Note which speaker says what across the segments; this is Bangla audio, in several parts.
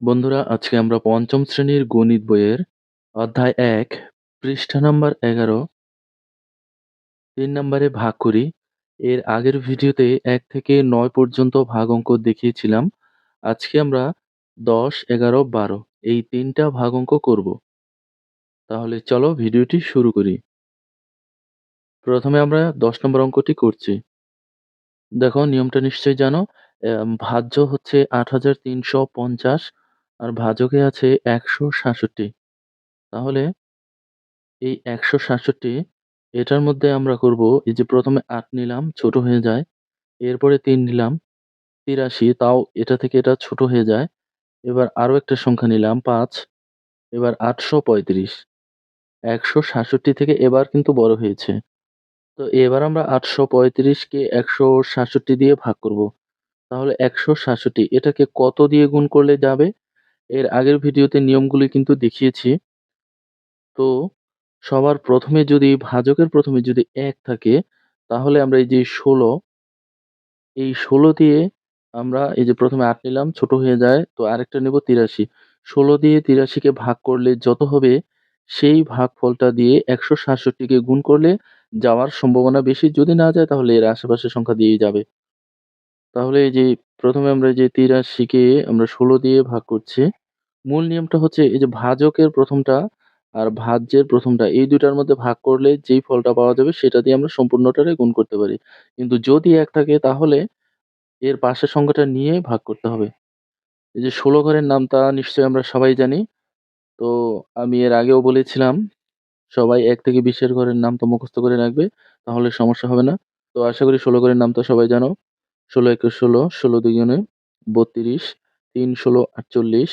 Speaker 1: বন্ধুরা, আজকে আমরা পঞ্চম শ্রেণির গণিত বইয়ের অধ্যায় এক, পৃষ্ঠা নাম্বার এগারো, তিন নম্বরে ভাগ করি। এর আগের ভিডিওতে এক থেকে নয় পর্যন্ত ভাগ অঙ্ক দেখিয়েছিলাম। আজকে আমরা দশ, এগারো, বারো, এই তিনটা ভাগ অঙ্ক করব। তাহলে চলো ভিডিওটি শুরু করি। প্রথমে আমরা দশ নম্বর অঙ্কটি করছি। দেখো, নিয়মটা নিশ্চয়ই জানো। ভাজ্য হচ্ছে আট হাজার তিনশো পঞ্চাশ আর ভাজকে আছে একশো সাতষট্টি। তাহলে এই একশো সাতষট্টি, এটার মধ্যে আমরা করব, এই যে প্রথমে আট নিলাম, ছোট হয়ে যায়, এরপরে তিন নিলাম, তিরাশি, তাও এটা থেকে এটা ছোট হয়ে যায়। এবার আরও একটা সংখ্যা নিলাম, পাঁচ, এবার আটশো পঁয়ত্রিশ। একশো সাতষট্টি থেকে এবার কিন্তু বড় হয়েছে। তো এবার আমরা আটশো পঁয়ত্রিশকে একশো সাতষট্টি দিয়ে ভাগ করব। তাহলে একশো সাতষট্টি, এটাকে কত দিয়ে গুণ করলে যাবে? এর আগের ভিডিওতে নিয়মগুলি কিন্তু দেখিয়েছি। তো সবার প্রথমে যদি, ভাজকের প্রথমে যদি এক থাকে, তাহলে আমরা এই যে ষোলো, এই ষোলো দিয়ে আমরা এই যে প্রথমে আট নিলাম, ছোট হয়ে যায়, তো আরেকটা নেব তিরাশি। ষোলো দিয়ে তিরাশিকে ভাগ করলে যত হবে, সেই ভাগফলটা দিয়ে একশো সাতষট্টিকে গুণ করলে যাওয়ার সম্ভাবনা বেশি। যদি না যায়, তাহলে এর আশেপাশের সংখ্যা দিয়ে যাবে। তাহলে এই যে প্রথমে আমরা যে তিরাশিকে আমরা ষোলো দিয়ে ভাগ করছি। মূল নিয়মটা হচ্ছে এই যে ভাজকের প্রথমটা আর ভাজ্যের প্রথমটা, এই দুটার মধ্যে ভাগ করলে যেই ফলটা পাওয়া যাবে সেটা দিয়ে আমরা সম্পূর্ণটারে গুণ করতে পারি। কিন্তু যদি এক থাকে তাহলে এর পাশের সংখ্যাটা নিয়ে ভাগ করতে হবে। এই যে ষোলো ঘরের নামটা নিশ্চয়ই আমরা সবাই জানি। তো আমি এর আগেও বলেছিলাম, সবাই এক থেকে বিশের ঘরের নাম তো মুখস্থ করে রাখবে, তাহলে সমস্যা হবে না। তো আশা করি ষোলো ঘরের নাম তো সবাই জানো। ষোলো একুশ, ষোলো ষোলো দুগুণে বত্রিশ, তিন, ষোলো, আটচল্লিশ,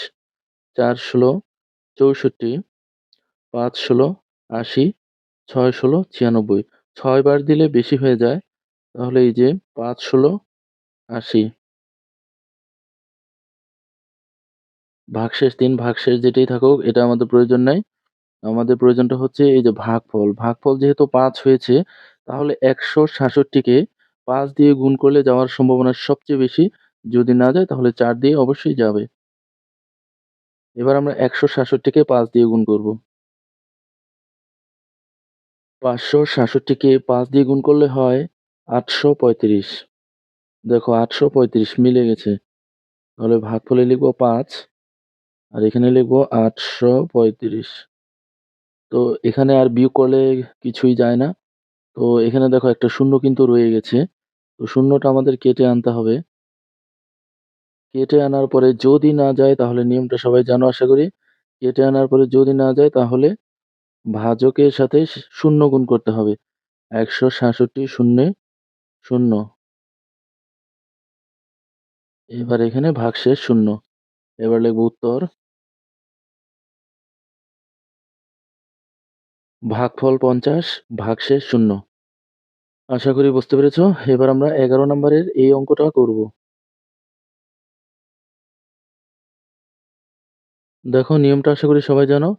Speaker 1: চার, ষোলো, চৌষট্টি, পাঁচ, ষোলো, আশি, ছয়, ষোলো, ছিয়ানব্বই। ছয় বার দিলে বেশি হয়ে যায়, তাহলে এই যে পাঁচ, ষোলো, আশি। ভাগশেষ তিন, ভাগশেষ যেটাই থাকুক, এটা আমাদের প্রয়োজন নাই। আমাদের প্রয়োজনটা হচ্ছে এই যে ভাগফল। ভাগফল যেহেতু পাঁচ হয়েছে, তাহলে একশো সাতষট্টিকে পাঁচ দিয়ে গুণ করলে যাওয়ার সম্ভাবনা সবচেয়ে বেশি। যদি না যায়, তাহলে চার দিয়ে অবশ্যই যাবে। এবার আমরা একশো সাতষট্টিকে পাঁচ দিয়ে গুণ করব। পাঁচশো সাতষট্টিকে পাঁচ দিয়ে গুণ করলে হয় আটশো পঁয়ত্রিশ। দেখো, আটশো পঁয়ত্রিশ মিলে গেছে। তাহলে ভাগফলে লিখব পাঁচ, আর এখানে লিখব আটশো পঁয়ত্রিশ। তো এখানে আর বিয়োগ করলে কিছুই যায় না। তো এখানে দেখো একটা শূন্য কিন্তু রয়ে গেছে। তো শূন্যটা আমাদের কেটে আনতে হবে। কেটে আনার পরে যদি না যায় তাহলে নিয়মটা সবাই জানো আশা করি। কেটে আনার পরে যদি না যায় তাহলে ভাজকের সাথে শূন্য গুণ করতে হবে। একশো সাতষট্টি শূন্যে শূন্য। এবার এখানে ভাগশেষ শূন্য। এবার লিখব উত্তর। ভাগফল পঞ্চাশ, ভাগশেষ শূন্য। আশা করি বুঝতে পেরেছ? এবার আমরা এগারো নম্বরের এই অঙ্কটা করব। দেখো, নিয়মটা আশা করি সবাই জানো।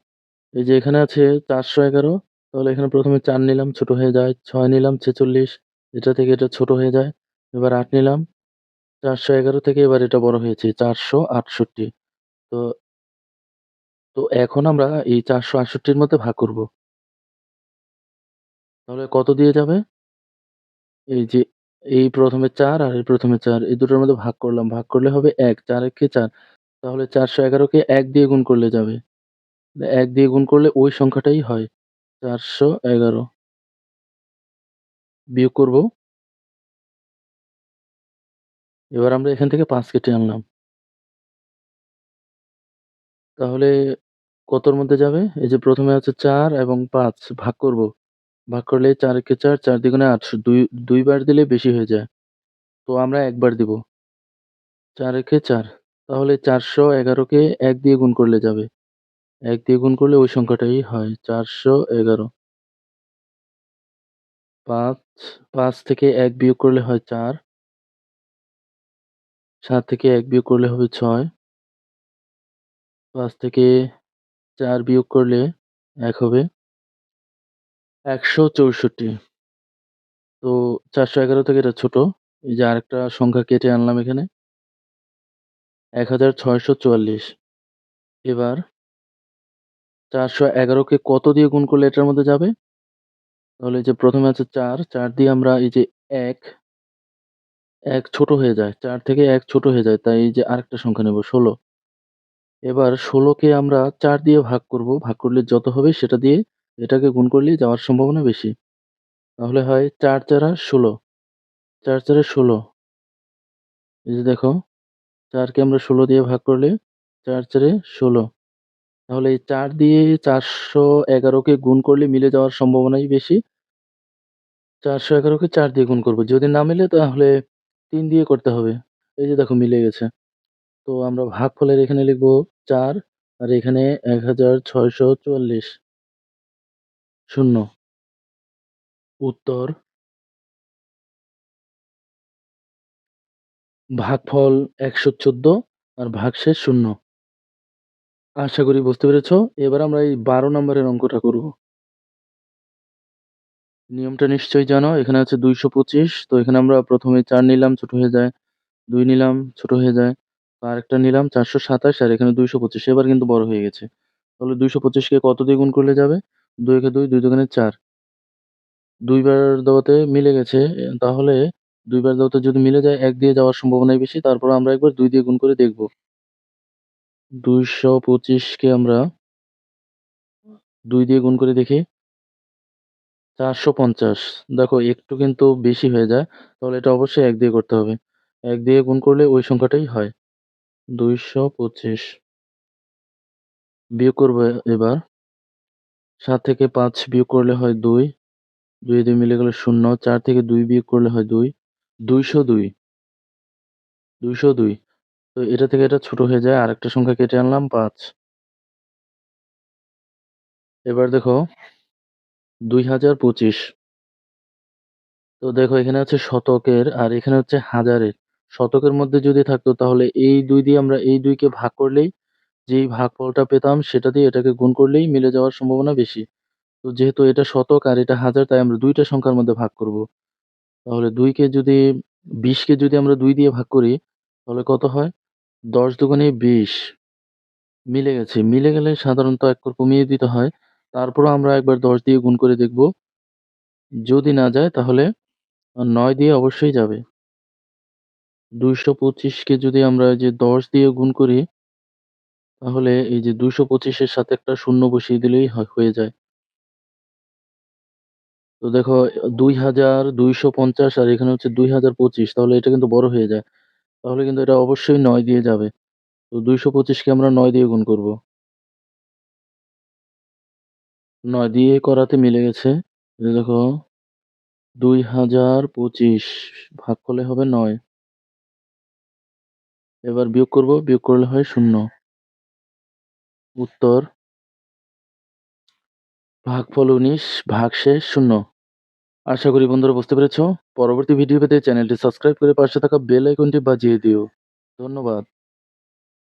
Speaker 1: এই যে এখানে আছে চারশো এগারো, তাহলে এখানে প্রথমে চার নিলাম, ছোট হয়ে যায়। ছয় নিলাম, ছেচল্লিশ, এটা থেকে এটা ছোট হয়ে যায়। এবার আট নিলাম, চারশো এগারো থেকে এবার এটা বড় হয়েছে, চারশো আটষট্টি। তো তো এখন আমরা এই চারশো আটষট্টির মধ্যে ভাগ করব। তাহলে কত দিয়ে যাবে? এই যে, এই প্রথমে চার আর এই প্রথমে চার, এই দুটোর মধ্যে ভাগ করলাম, ভাগ করলে হবে এক, চার একে চার। তাহলে চারশো এগারোকে এক দিয়ে গুণ করলে যাবে। এক দিয়ে গুণ করলে ওই সংখ্যাটাই হয় চারশো এগারো। বিয়োগ করব। এবার আমরা এখান থেকে পাঁচ কেটে আনলাম। তাহলে কতর মধ্যে যাবে? এই যে প্রথমে আছে চার এবং পাঁচ, ভাগ করব। ভাগ করলে চার চার চার দ্বিগুণে আটশো দুই, দুইবার দিলে বেশি হয়ে যায়। তো আমরা একবার দিব। চার একে চার, তাহলে চারশো এগারোকে এক দিয়ে গুণ করলে যাবে। এক দিয়ে গুণ করলে ওই সংখ্যাটাই হয় চারশো এগারো। পাঁচ পাঁচ থেকে এক বিয়োগ করলে হয় চার। সাত থেকে এক বিয়োগ করলে হবে ছয়। পাঁচ থেকে চার বিয়োগ করলে এক হবে। একশো চৌষট্টি তো চারশো এগারো থেকে এটা ছোট এই যে আরেকটা সংখ্যা কেটে আনলাম এখানে এক হাজার ছয়শো চুয়াল্লিশ এবার ৪১১ কে কত দিয়ে গুণ করলে এটার মধ্যে যাবে? তাহলে যে প্রথমে আছে ৪, ৪ দিয়ে আমরা এই যে ১ ১ ছোট হয়ে যায়। ৪ থেকে ১ ছোট হয়ে যায়। তাই এই যে আরেকটা সংখ্যা নেব ১৬ এবার ১৬ কে আমরা ৪ দিয়ে ভাগ করব। ভাগ করলে যত হবে সেটা দিয়ে এটাকে গুণ করলেই যাওয়ার সম্ভাবনা বেশি। তাহলে হয় ৪ ৪ ১৬ ৪ ৪ ১৬ এই যে দেখো, চারকে আমরা ১৬ দিয়ে ভাগ করলে ৪ ৪ ১৬ তাহলে এই চার দিয়ে চারশো এগারোকে গুণ করলে মিলে যাওয়ার সম্ভাবনাই বেশি। চারশো এগারোকে চার দিয়ে গুণ করব। যদি না মিলে তাহলে তিন দিয়ে করতে হবে। এই যে দেখো মিলে গেছে। তো আমরা ভাগফলের এখানে লিখব চার আর এখানে ১৬৪৪ শূন্য উত্তর ভাগফল ১১৪ আর ভাগশেষ শূন্য। আশা করি বুঝতে পেরেছ। এবার আমরা এই ১২ নম্বরের অঙ্কটা করব। নিয়মটা নিশ্চয়ই জানো। এখানে আছে ২২৫ তো এখানে আমরা প্রথমে চার নিলাম ছোট হয়ে যায়। দুই নিলাম ছোট হয়ে যায়। আরেকটা নিলাম ৪২৭ আর এখানে ২২৫ এবার কিন্তু বড় হয়ে গেছে। তাহলে ২২৫ কে কত দিয়ে গুণ করলে যাবে? ২ একে ২, ২ দুগুণে ৪ ২ বার দেওয়াতে মিলে গেছে। তাহলে ২ বার দেওয়াতে যদি মিলে যায় এক দিয়ে যাওয়ার সম্ভাবনাই বেশি। তারপর আমরা একবার দুই দিয়ে গুণ করে দেখব। দুইশো পঁচিশকে আমরা দুই দিয়ে গুণ করে দেখি। ৪৫০ দেখো একটু কিন্তু বেশি হয়ে যায়। তাহলে এটা অবশ্যই এক দিয়ে করতে হবে। এক দিয়ে গুণ করলে ওই সংখ্যাটাই হয়। ২২৫ বিয়োগ করব এবার। ৭ থেকে পাঁচ বিয়োগ করলে হয় দুই দুই দুই মিলে গেলে ০ ৪ থেকে দুই বিয়োগ করলে হয় ২ ২০২ ২০২ তো এটা থেকে এটা ছোট হয়ে যায়, আরেকটা সংখ্যা কেটে আনলাম, পাঁচ। এবার দেখো ২০২৫ তো দেখো, এখানে আছে শতকের, আর এখানে হচ্ছে হাজারের। শতকের মধ্যে যদি থাকতো, তাহলে এই দুই দিয়ে আমরা এই দুইকে ভাগ করলেই যেই ভাগফলটা পেতাম সেটা দিয়ে এটাকে গুণ করলেই মিলে যাওয়ার সম্ভাবনা বেশি। তো যেহেতু এটা শতক আর এটা হাজার, তাই আমরা দুইটা সংখ্যার মধ্যে ভাগ করব। তাহলে ২ কে যদি ২০ কে যদি আমরা দুই দিয়ে ভাগ করি, তাহলে কত হয়? ১০ দুগুণে ২০ মিলে গেছে। মিলে গেলে সাধারণত ১ করে কমিয়ে দিতে হয়। তারপরও আমরা একবার ১০ দিয়ে গুণ করে দেখব। যদি না যায়, তাহলে নয় দিয়ে অবশ্যই যাবে। দুইশো পঁচিশকে যদি আমরা যে ১০ দিয়ে গুণ করি তাহলে এই যে ২২৫ এর সাথে একটা শূন্য বসিয়ে দিলেই হয় হয়ে যায়। তো দেখো ২২৫০ আর এখানে হচ্ছে ২০২৫ তাহলে এটা কিন্তু বড় হয়ে যায়। তাহলে কিন্তু এটা অবশ্যই ৯ দিয়ে যাবে। তো ২২৫ কে আমরা ৯ দিয়ে গুণ করব। ৯ দিয়ে করাতে মিলে গেছে। দেখো ২০২৫ করলে হবে ৯। এবার বিয়োগ করব, বিয়োগ করলে হয় ০ উত্তর ভাগফল ১৯ ভাগশেষ ০ আশা করি বন্ধুরা বুঝতে পেরেছ। পরবর্তী ভিডিও পেতে চ্যানেলটি সাবস্ক্রাইব করে পাশে থাকা বেল আইকনটি বাজিয়ে দিও। ধন্যবাদ।